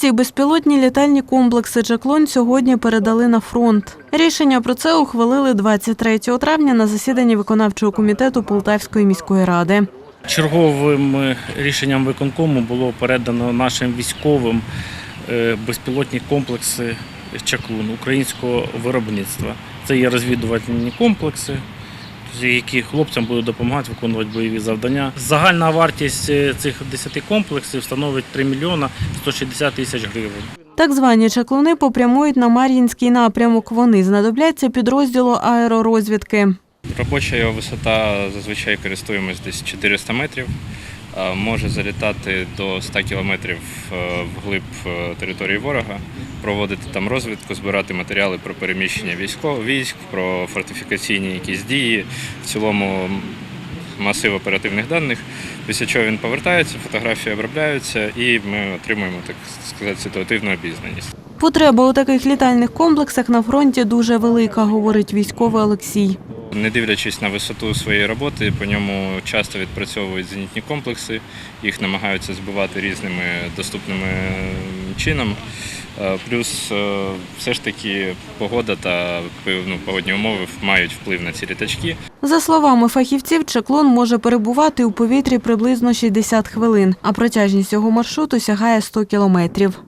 Ці безпілотні літальні комплекси «Джаклон» сьогодні передали на фронт. Рішення про це ухвалили 23 травня на засіданні виконавчого комітету Полтавської міської ради. Черговим е, рішенням виконкому було передано нашим військовим е, безпілотні комплекси «Чаклун» українського виробництва. Це є розвідувальні комплекси, які хлопцям будуть допомагати виконувати бойові завдання. Загальна вартість е, цих 10 комплексів становить 3 мільйона 160 тисяч гривень. Так звані чаклуни попрямують на Мар'їнський напрямок. Вони знадобляться підрозділу аеророзвідки. Робоча його висота зазвичай користуємось десь 400 метрів. А, Може залітати до 100 кілометрів е, вглиб е, території ворога, проводити там розвідку, збирати матеріали про переміщення військо- військ, про фортифікаційні якісь дії, в цілому масив оперативних даних. Після чого він повертається, фотографії обробляються, і ми отримуємо так сказати ситуативну обізнаність. Потреба у таких літальних комплексах на фронті дуже велика, говорить військовий Олексій. Не дивлячись на висоту своєї роботи, по ньому часто відпрацьовують зенітні комплекси, їх намагаються збивати різними доступними чином. Е, Плюс е, все ж таки погода та ну, погодні умови мають вплив на ці літачки. За словами фахівців, чаклон може перебувати у повітрі приблизно 60 хвилин, а протяжність його маршруту сягає 100 кілометрів.